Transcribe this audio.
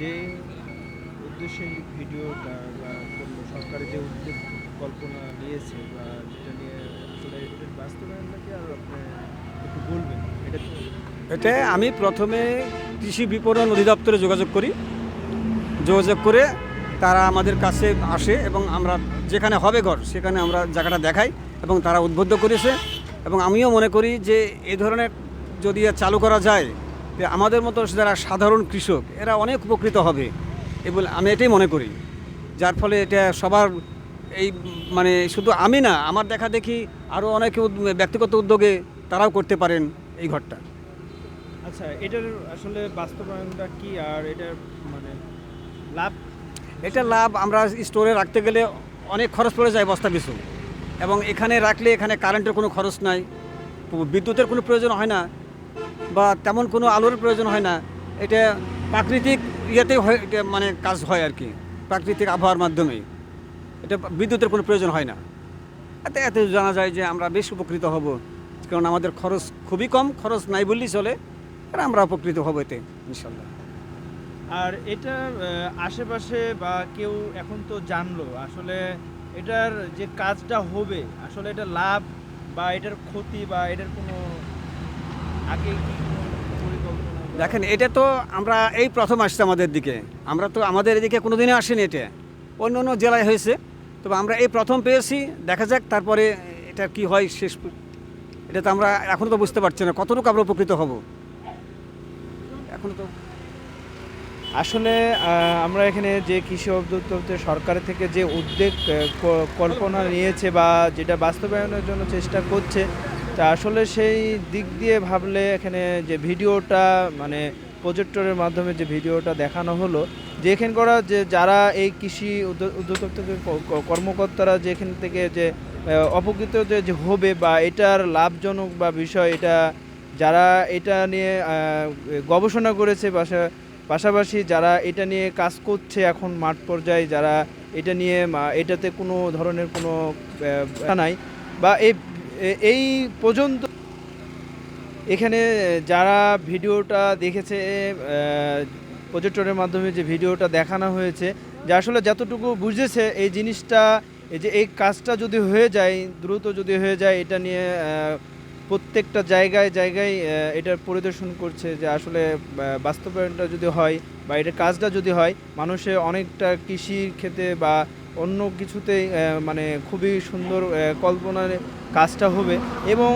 যে উদ্দেশ্যে এই ভিডিওটা বা করল সরকারের যে উদ্যোগ কল্পনা নিয়েছে বা যেটা নিয়ে আসলে এটার বাস্তবায়ন নাকি আর আপনি একটু বলবেন? এটা এটা আমি প্রথমে কৃষি বিপণন অধিদপ্তরে যোগাযোগ করি। যোগাযোগ করে তারা আমাদের কাছে আসে এবং আমরা যেখানে হবে ঘর, সেখানে আমরা জায়গাটা দেখাই এবং তারা উদ্বুদ্ধ করেছে। এবং আমিও মনে করি যে এ ধরনের যদি চালু করা যায় আমাদের মতো যারা সাধারণ কৃষক এরা অনেক উপকৃত হবে। এ বলে আমি এটাই মনে করি। যার ফলে এটা সবার এই মানে শুধু আমি না আমার দেখা দেখি আরও অনেকে ব্যক্তিগত উদ্যোগে তারাও করতে পারেন এই ঘরটা। আচ্ছা এটার আসলে বাস্তবায়নটা কি আর এটার মানে লাভ? এটা লাভ আমরা স্টোরে রাখতে গেলে অনেক খরচ পড়ে যায় বস্তা পিছু। এবং এখানে রাখলে এখানে কারেন্টের কোনো খরচ নাই। বিদ্যুতের কোনো প্রয়োজন হয় না। বা তেমন কোনো আলোর প্রয়োজন হয় না। এটা প্রাকৃতিক ইয়েতেই হয় মানে কাজ হয় আর কি, প্রাকৃতিক আবহাওয়ার মাধ্যমেই। এটা বিদ্যুতের কোনো প্রয়োজন হয় না। এতে, এত জানা যায় যে আমরা বেশ উপকৃত হব, কারণ আমাদের খরচ খুবই কম, খরচ নাই বললেই চলে, আর আমরা উপকৃত হব এতে ইনশাল্লাহ আর এটার আশেপাশে বা কেউ এখন তো জানলো, আসলে এটার যে কাজটা হবে, আসলে এটা লাভ বা এটার ক্ষতি বা এটার কোনো আগে দেখেন এটা তো আমরা এই প্রথম আসছে আমাদের দিকে। আমরা তো আমাদের এদিকে কোনো দিনে আসেনি এটা। অন্য অন্য জেলায় হয়েছে। তবে আমরা এই প্রথম পেয়েছি দেখা যাক তারপরে এটা কি হয় শেষ এটা তো আমরা এখনও তো বুঝতে পারছি না কতটুকু আমরা উপকৃত হব? এখনও তো আসলে আমরা এখানে যে কৃষি অধিদপ্তর সরকার থেকে যে উদ্যোগ ক- কল্পনা নিয়েছে বা যেটা বাস্তবায়নের জন্য চেষ্টা করছে তা আসলে সেই দিক দিয়ে ভাবলে এখানে যে ভিডিওটা মানে প্রজেক্টরের মাধ্যমে যে ভিডিওটা দেখানো হলো, যে এখান করা যে যারা এই কৃষি উদ্যো- উদ্যোক্তা থেকে কর্মকর্তারা যে এখান থেকে যে অপকৃত যে হবে বা এটার লাভজনক বা বিষয় এটা, যারা এটা নিয়ে গবেষণা করেছে বাসা পাশাপাশি যারা এটা নিয়ে কাজ করছে এখন মাঠ পর্যায়ে, যারা এটা নিয়ে এটাতে কোনো ধরনের কোনো নাই বা এই এই পর্যন্ত এখানে যারা ভিডিওটা দেখেছে প্রজেক্টরের মাধ্যমে যে ভিডিওটা দেখানো হয়েছে, যে আসলে যতটুকু বুঝেছে এই জিনিসটা, এই যে এই কাজটা যদি হয়ে যায়, দ্রুত যদি হয়ে যায়, এটা নিয়ে প্রত্যেকটা জায়গায় জায়গায় এটার পরিদর্শন করছে যে আসলে বাস্তবায়নটা যদি হয় বা এটার কাজটা যদি হয়, মানুষে অনেকটা কৃষির ক্ষেত্রে বা অন্য কিছুতে মানে খুবই সুন্দর কল্পনার কাজটা হবে এবং